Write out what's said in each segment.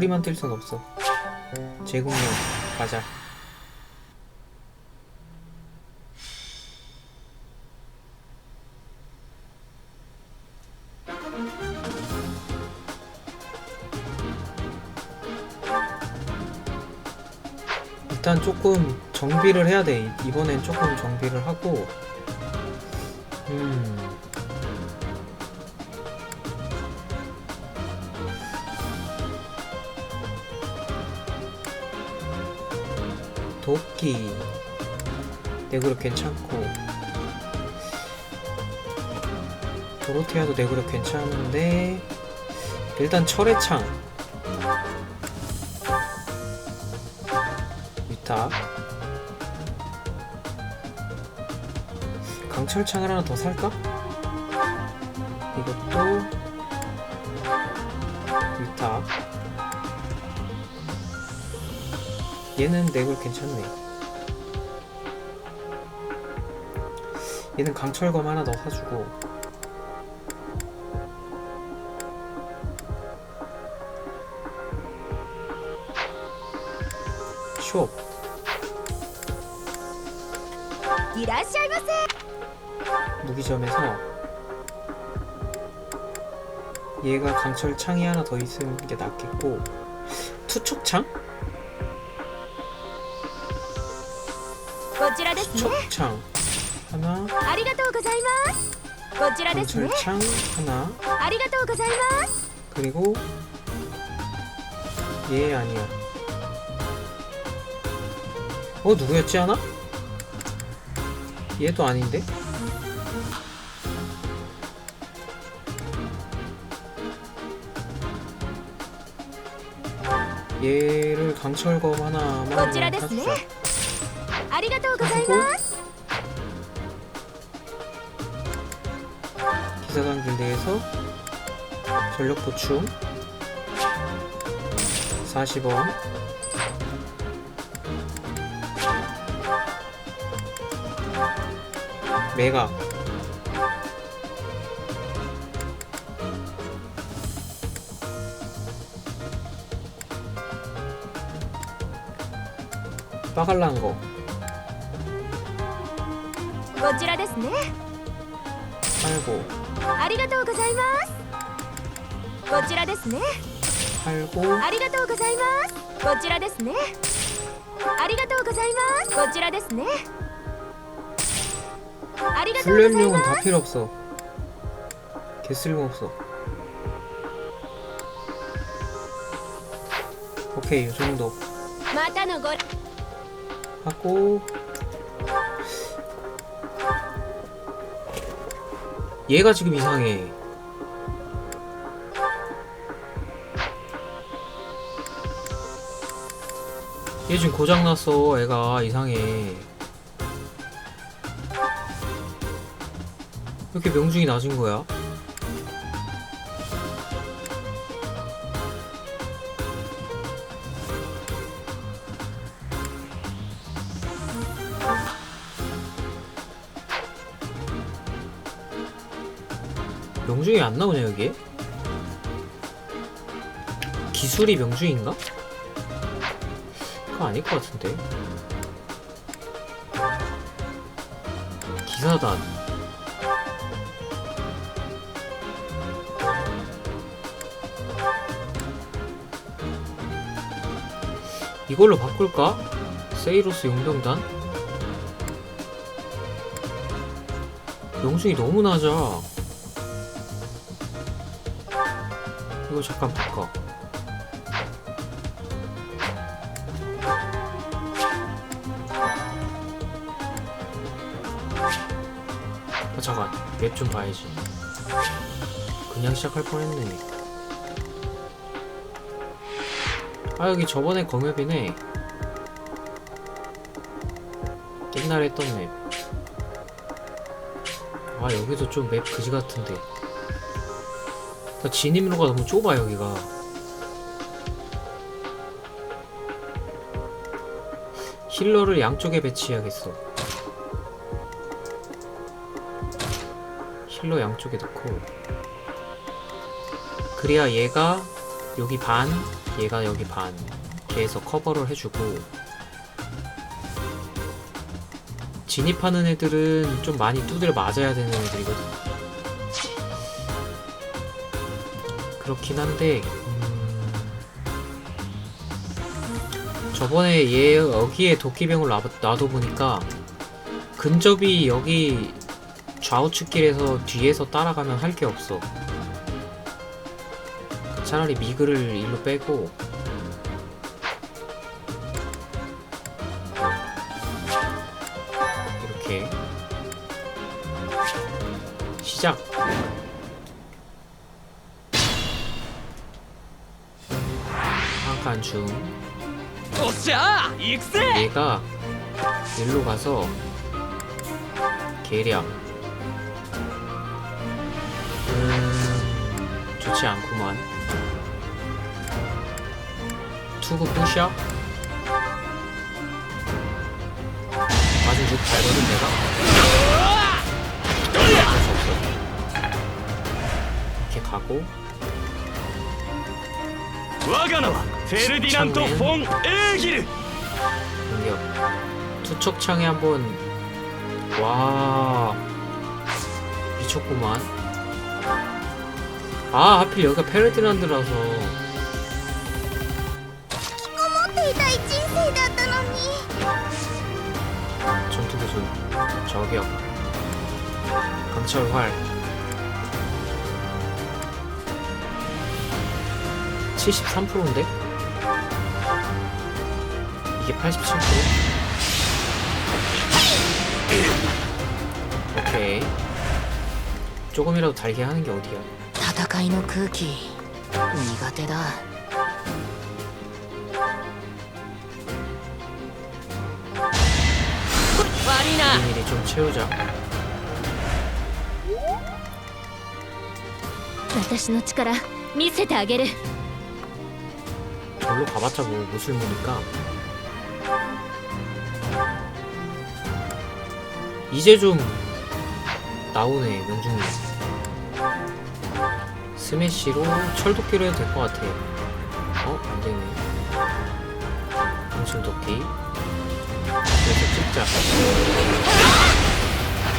프리만 뛸 순 없어. 제국용 가자. 일단 조금 정비를 해야 돼. 이번엔 조금 정비를 하고 음 도끼. 내그룹 괜찮고. 도로테아도 내그룹 괜찮은데 일단 철의 창. 위탁. 강철창을 하나 더 살까? 얘는 내골 괜찮네. 얘는 강철검 하나 더 사주고. 쇼업 무기점에서 얘가 강철 창이 하나 더 있으면 이게 낫겠고. 투척창? 초창. 하나. 강철창. 하나. 그리고 얘 아니야. 어 누구였지 하나? 얘도 아닌데? 얘를 강철검 하나만 가지자. ありがとうございます 기사단 길드에서 전력 보충 40원 매각 빠갈란 거 こちらですね 팔고 ありがとうございますこちらですね 팔고 ありがとうございますこちらですねありがとうございますこちらですねありがとうござい 훈련용은 ま 다 す 필요 없어. 개 쓸모 없어. 오케이, 이 정도 またのご 하고 얘가 지금 이상해. 얘 지금 고장 났어. 애가 이상해. 왜 이렇게 명중이 낮은 거야? 명중이 안 나오냐 여기에? 기술이 명중인가? 그거 아닐 것 같은데 기사단 이걸로 바꿀까? 세이로스 용병단? 명중이 너무 낮아 이거 잠깐 바꿔. 아, 잠깐. 맵 좀 봐야지. 그냥 시작할 뻔했네. 아, 여기 저번에 검엽이네. 옛날에 했던 맵. 아, 여기도 좀 맵 그지 같은데. 나 진입로가 너무 좁아 여기가 힐러를 양쪽에 배치해야겠어 힐러 양쪽에 넣고 그래야 얘가 여기 반, 얘가 여기 반. 해서 커버를 해주고 진입하는 애들은 좀 많이 두드려 맞아야 되는 애들이거든. 그렇긴 한데 음, 저번에 얘 여기에 도끼병을 놔, 놔둬 보니까 근접이 여기 좌우측 길에서 뒤에서 따라가면 할 게 없어. 차라리 미그를 일로 빼고 이렇게 시작. 약한 중 도샤! 익세! 얘가 일로 가서 계량 음, 좋지 않구만 투구 푸셔? 아주 좀 잘거든 내가 어쩔 수 없어 이렇게 가고 와가나와 ェルディナント・フォン・エーギル 공격 투척창에 한번 와 미쳤구만 아 하필 여기가 페르디난드라서 っていたい人生だったのに 전투기술 저격 강철활 73%인데? 이게 87%? 오케이 조금이라도 달게 하는 게 어디야 戦いの空気苦手だ悪いな 미리미리 좀 채우자 私の力見せてあげる 절로 가봤자 뭐 무술모니까 이제 좀 나오네 명중률. 스매시로 철도끼로 해도 될 것 같아요. 어? 안되네. 명중도끼. 그래서 찍자.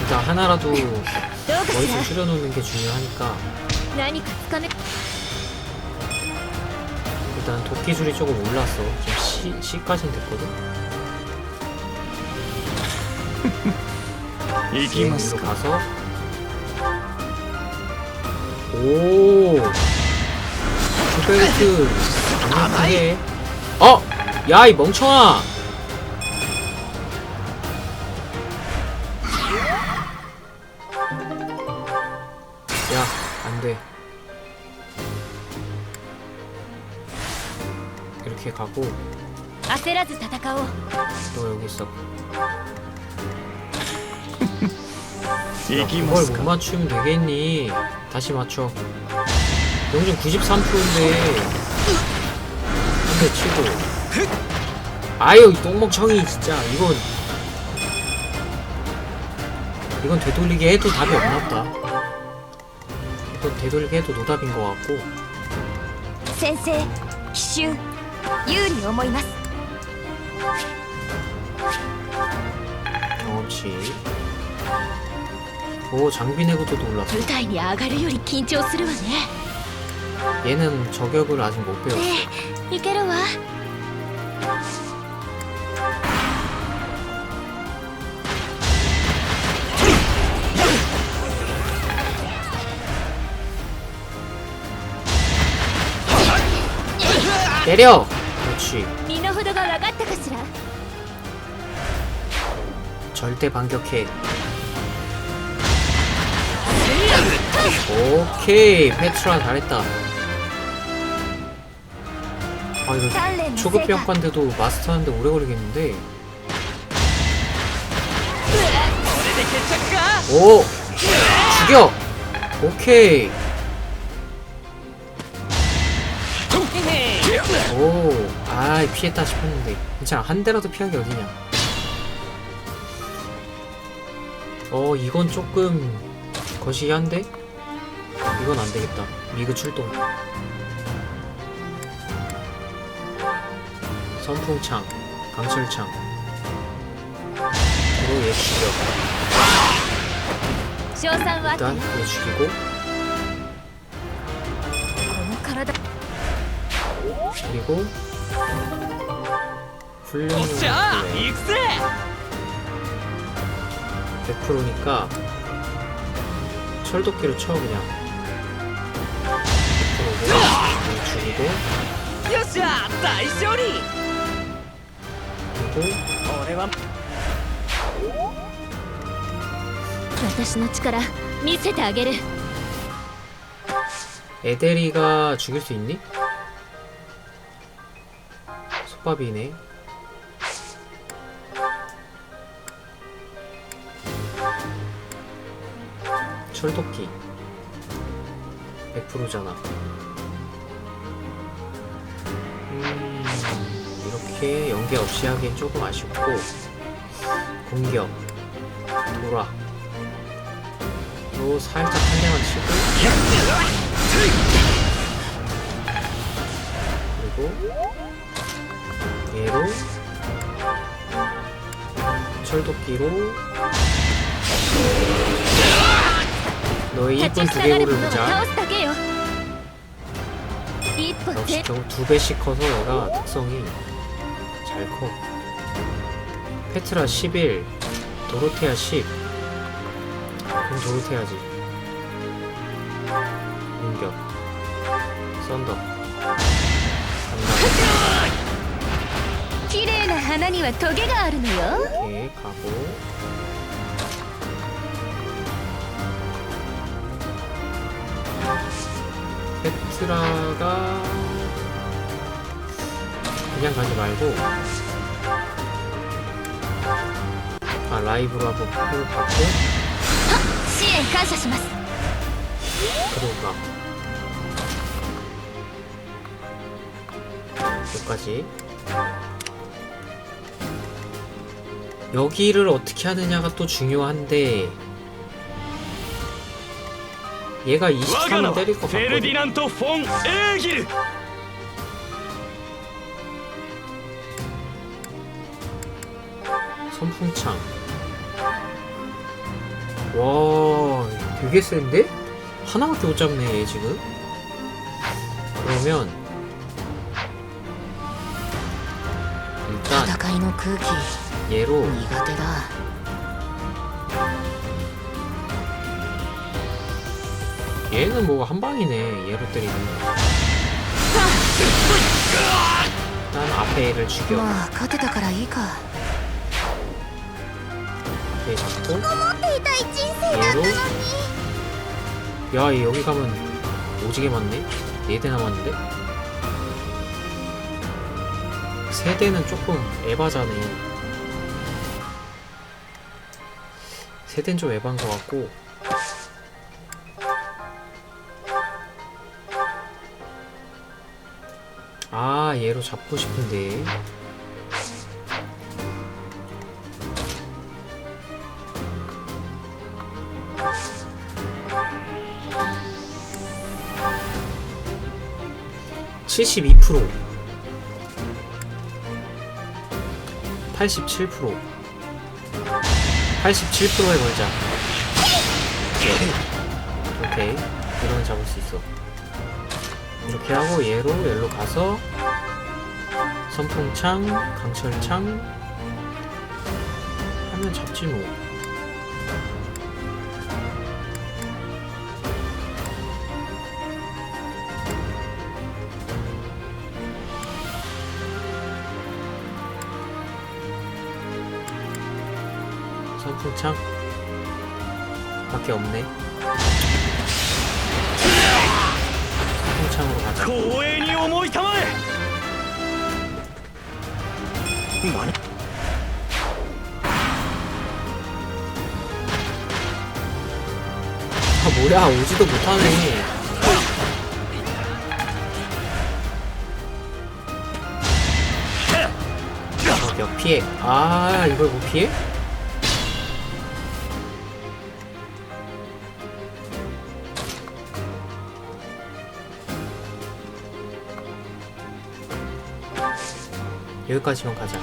일단 하나라도 머리좀 줄여놓는 게 중요하니까. 일단 도끼줄이 조금 올랐어 지금 C, C까지는 됐거든? 이기마스 가서. 오. 조베르트. 강력하게 네. 어! 야 이 멍청아. 야 안돼. 이렇게 가고. 아세라즈 타타카오. 너 여기 있어. 그걸 す 못 か 맞추면 되겠니? 다시 맞춰. 영준 93%인데 한 대 치고. 아유 이 똥멍청이 진짜 이건 이건 되돌리게 해도 답이 없나보다. 이건 되돌리게 해도 노답인 것 같고 先生奇襲有利思います 경험치. 오 장비 내구도도 올랐어. 舞台に上がるより緊張するわね 얘는 저격을 아직 못 배웠어. ええいけるわ 때려. 그렇지. 身の程が分かったかしら 절대 반격해. 오케이 페트라 잘했다. 아 이거 초급 평가인데도 마스터하는데 오래 걸리겠는데? 오 죽여! 오케이. 오아 피했다 싶었는데. 괜찮아 한 대라도 피한 게 어디냐? 어 이건 조금 거시기한데? 이건 안 되겠다. 미그 출동. 선풍창, 강철창. 도로 예 죽여. 일단 얘 죽이고. 그리고 훈련용 100%니까 철도끼로 쳐 그냥 よっしゃ大勝利 그리고 俺は私の力見せてあげる 에데리가 죽일 수 있니? 솥밥이네 철도끼 100%잖아 음, 이렇게 연계 없이 하기엔 조금 아쉽고 공격 돌아. 로 살짝 한 대만 치고. 그리고 얘로. 철도끼로. 너의 이쁜 두개골을 보자. 역시 겨우 두 배씩 커서 얘가 특성이 잘 커. 페트라 11, 도로테아 10. 그럼 도로테아지. 공격. 썬더. 간다. 오케이, 가고. 페트라가 그냥 가지 말고 아 라이브로 한번 표를 받고 支援感謝します 그러고 가 여기까지 여기를 어떻게 하느냐가 또 중요한데 얘가 23을 때릴 것 같거든. 선풍창. 와 되게 센데? 하나밖에 못 잡네 얘 지금. 그러면 일단 얘로 얘는 뭐 한방이네 얘로 때리면 일단 앞에 얘를 죽여 まあ勝てたからいいか 얘 잡고 痛い人生 얘로 야얘 여기 가면 오지게 많네 4대 남았는데 세대는 조금 에바자네 세대는 좀 에바인 것 같고 아 얘로 잡고 싶은데. (72% 87% 87%에 걸자 오케이. 이러면 잡을 수 있어. 이렇게 하고 얘로 얘로 가서 선풍창 강철창. 하면 잡지 뭐. 선풍창. 밖에 없네. 선풍창으로 가자 뭐하냐? 아 뭐야 오지도 못하네 아, 저격 피해 아 이걸 못 피해? 여기까지만 가자.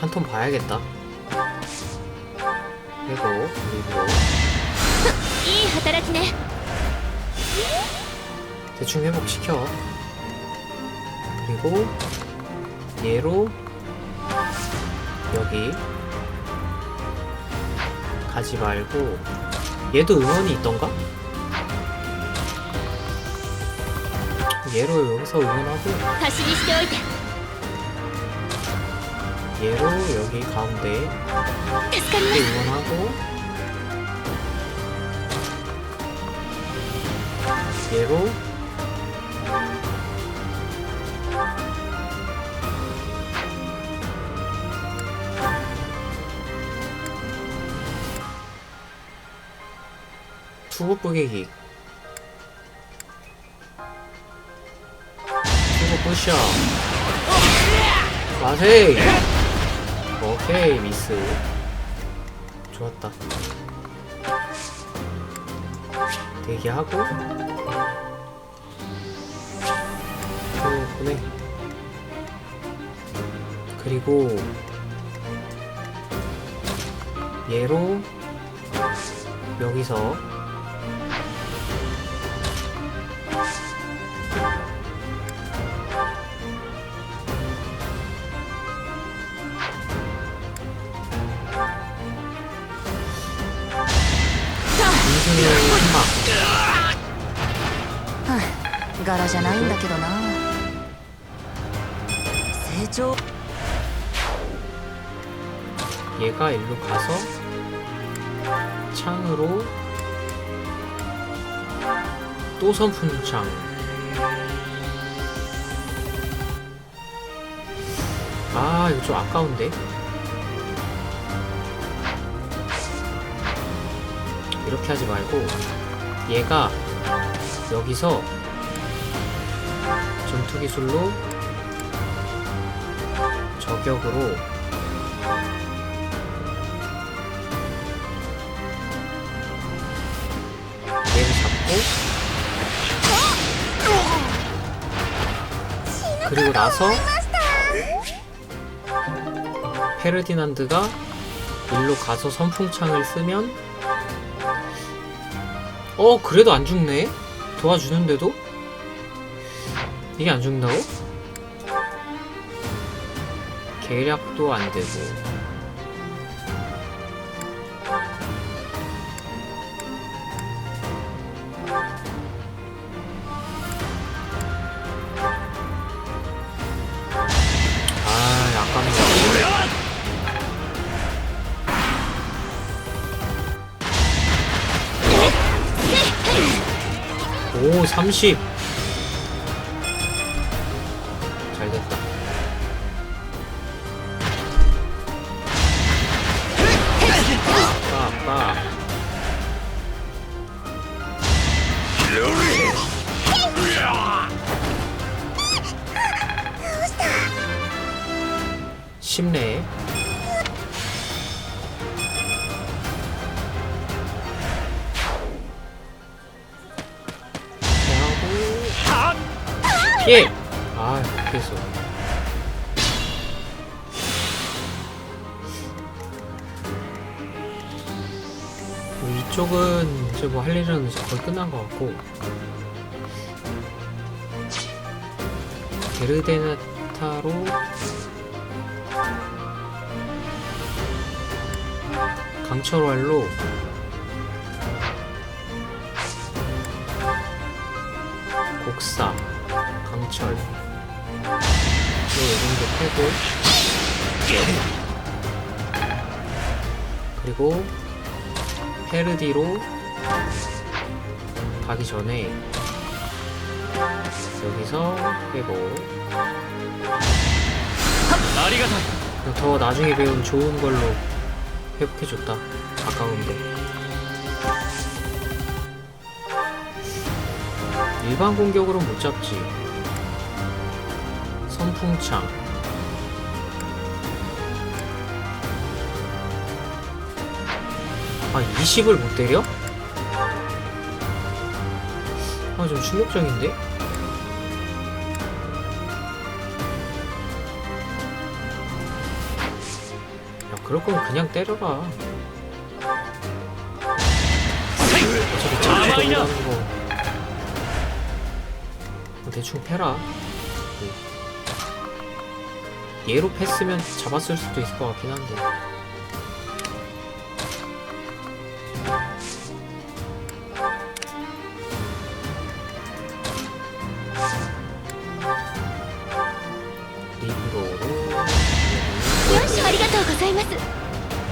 한 톤 봐야겠다. 그리고 그리고. 대충 회복시켜. 그리고 얘로 여기. 가지 말고 얘도 응원이 있던가? 얘로 여기서 응원하고. 얘로 여기 가운데. 응원하고. 얘로. 투구 뿌개기. 투구 부셔 마세이. 오케이 미스. 좋았다. 대기하고. 또 보내 그리고 얘로 여기서 한방 柄じゃないんだけどな成長 얘가 일로 가서 창으로 또 선풍창 아 이거 좀 아까운데 이렇게 하지 말고 얘가 여기서 전투 기술로 저격으로 얘를 잡고 그리고 나서 페르디난드가 일로 가서 선풍창을 쓰면 어 그래도 안 죽네? 도와주는데도? 이게 안 죽는다고? 계략도 안 되고 오, 30. 피해! 아, 피했어. 뭐 이쪽은 이제 뭐 할 일은 거의 끝난 것 같고 베르데나타로 강철활로 곡사 강철 요정도 패고. 그리고 헤르디로 가기 전에 여기서 빼고. 더 나중에 배운 좋은 걸로 회복해줬다. 아까운데. 일반 공격으로 못 잡지. 선풍창 아 20을 못 때려? 좀 충격적인데? 야, 그럴 거면 그냥 때려라. 어차피 가만히야. 못하는 거. 뭐 대충 패라. 얘로 패스면 잡았을 수도 있을 것 같긴 한데. 리브로로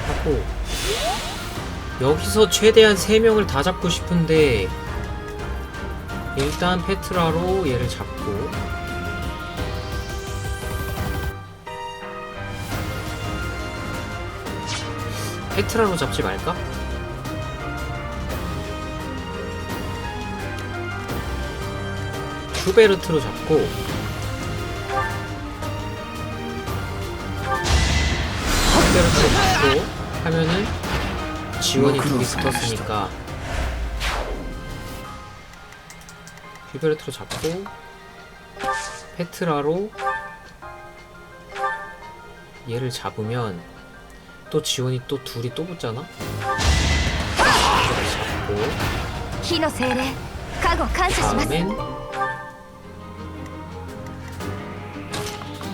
하고 여기서 최대한 3명을 다 잡고 싶은데 일단 페트라로 얘를 잡고 페트라로 잡지 말까? 슈베르트로 잡고 슈베르트로 잡고 하면은 지원이 둘이 붙었으니까 슈베르트로 잡고 페트라로 얘를 잡으면 또 지원이 또 둘이 또 붙잖아? 잡고 다음엔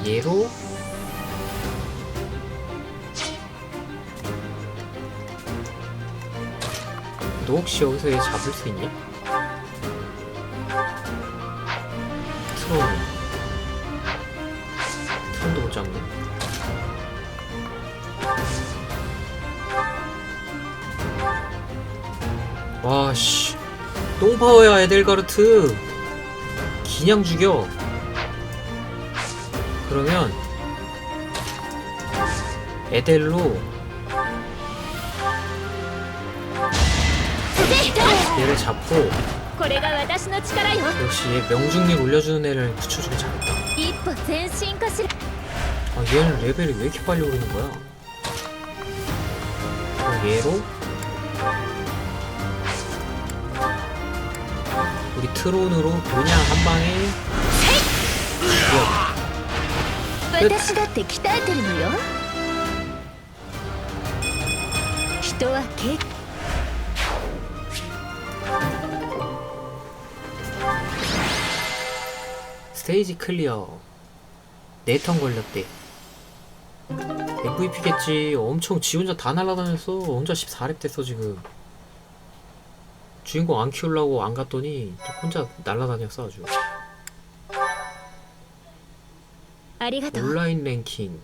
얘로 너 혹시 여기서 얘 잡을 수 있니? 오버워야 에델가르트 기냥 죽여. 그러면 에델로 얘를 잡고 역시 얘 명중률 올려주는 애를 붙여주고 잘했다. 아 얘는 레벨이 왜 이렇게 빨리 오르는 거야? 얘로 우리 트론으로 그냥 한 방에 끝. 스테이지 클리어. 네턴 걸렸대. MVP겠지. 엄청 지 혼자 다 날아다녔어. 혼자 14렙 됐어 지금. 주인공 안 키우려고 안 갔더니 혼자 날라다녔어 아주. 온라인 랭킹.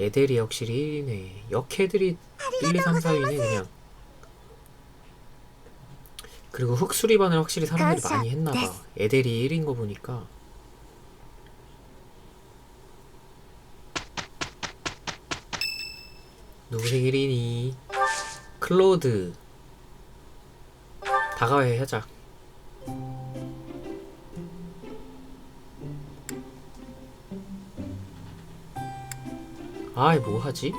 애들이 확실히 1위네. 역해들이 1, 2, 3, 4위네 그냥. 그리고 흑수리반을 확실히 사람들이 많이 했나봐. 애들이 1위인 거 보니까. 누구색 1위니? 클로드. 다가와야 하자. 아이 뭐 하지?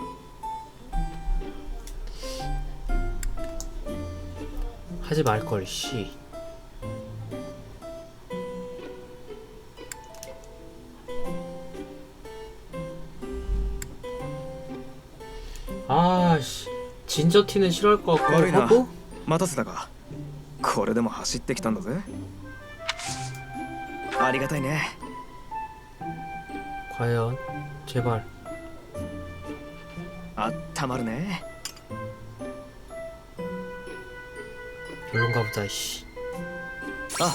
하지 말걸 씨 진저티는 싫어할 것 같고 悪いな 하고 待たせたかこれでも走ってきたんだぜありがたいね 과연 제발 あったまるね 별론가 보다 씨 あ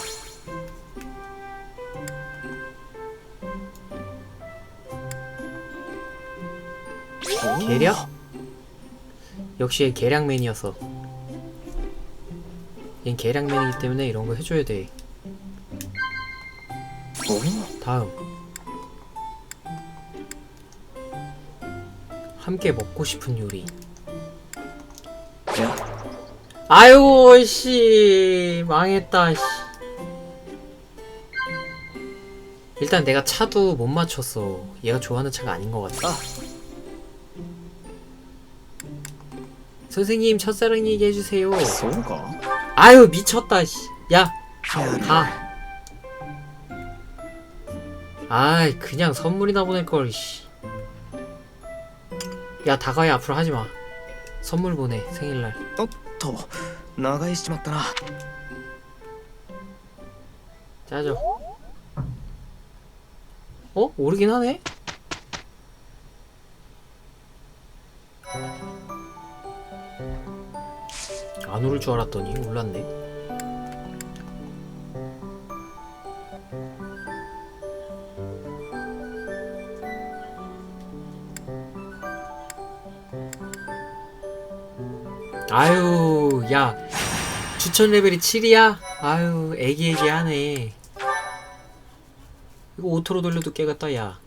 계략? 역시 계량맨이어서. 얜 계량맨이기 때문에 이런 거 해줘야 돼. 다음. 함께 먹고 싶은 요리. 아유 씨. 망했다 씨. 일단 내가 차도 못 맞췄어 얘가 좋아하는 차가 아닌 것 같아. 선생님 첫사랑 얘기해주세요 소가? 아유 미쳤다 씨. 야 가. 아이 그냥 선물이나 보낼걸 씨. 야 다가이 앞으로 하지마 선물 보내 생일날 어? 더 나가이 시마따나 짜죠 어? 오르긴 하네? 안 오를 줄 알았더니 올랐네. 아유 야 추천 레벨이 7이야? 아유 애기애기하네. 이거 오토로 돌려도 깨겠다 야